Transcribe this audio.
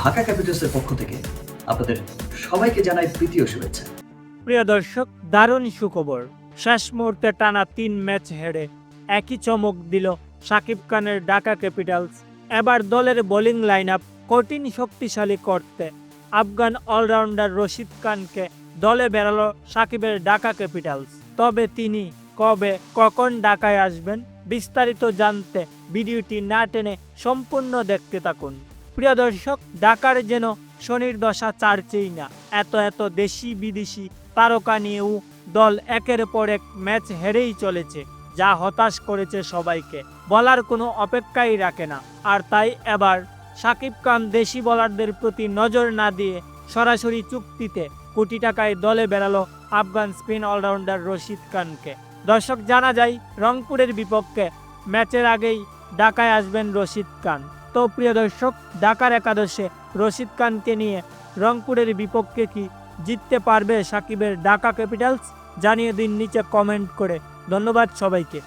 ঢাকা ক্যাপিটালসের পক্ষ থেকে আপনাদের সবাইকে জানাই প্রীতি শুভেচ্ছা। প্রিয় দর্শক, দারুণ সুখবর। শেষ মুহূর্তে টানা তিন ম্যাচ হেরে একই চমক দিল সাকিব খানের ঢাকা ক্যাপিটালস। এবার দলের বোলিং লাইন আপ কঠিন শক্তিশালী করতে আফগান অলরাউন্ডার রশিদ খানকে দলে বেরালো সাকিবের ঢাকা ক্যাপিটালস। তবে তিনি কবে, কখন ঢাকায় আসবেন বিস্তারিত জানতে ভিডিওটি না টেনে সম্পূর্ণ দেখতে থাকুন। প্রিয় দর্শক ঢাকার যেন শনির দশা চারছেই না। এত এত দেশি বিদেশি তারকা নিয়েও দল একের পর এক ম্যাচ হেরেই চলেছে, যা হতাশ করেছে সবাইকে। বলার কোনো অপেক্ষাই রাখে না। আর তাই এবার সাকিব খান দেশি বোলারদের প্রতি নজর না দিয়ে সরাসরি চুক্তিতে কোটি টাকায় দলে বেরালো আফগান স্পিন অলরাউন্ডার রশিদ খানকে। দর্শক, জানা যায়, রংপুরের বিপক্ষে ম্যাচের আগেই ঢাকায় আসবেন রশিদ খান। তো প্রিয় দর্শক, ঢাকার একাদশে রশিদ খানকে নিয়ে রংপুরের বিপক্ষে কি জিততে পারবে সাকিবের ঢাকা ক্যাপিটালস? জানিয়ে দিন নিচে কমেন্ট করে। ধন্যবাদ সবাইকে।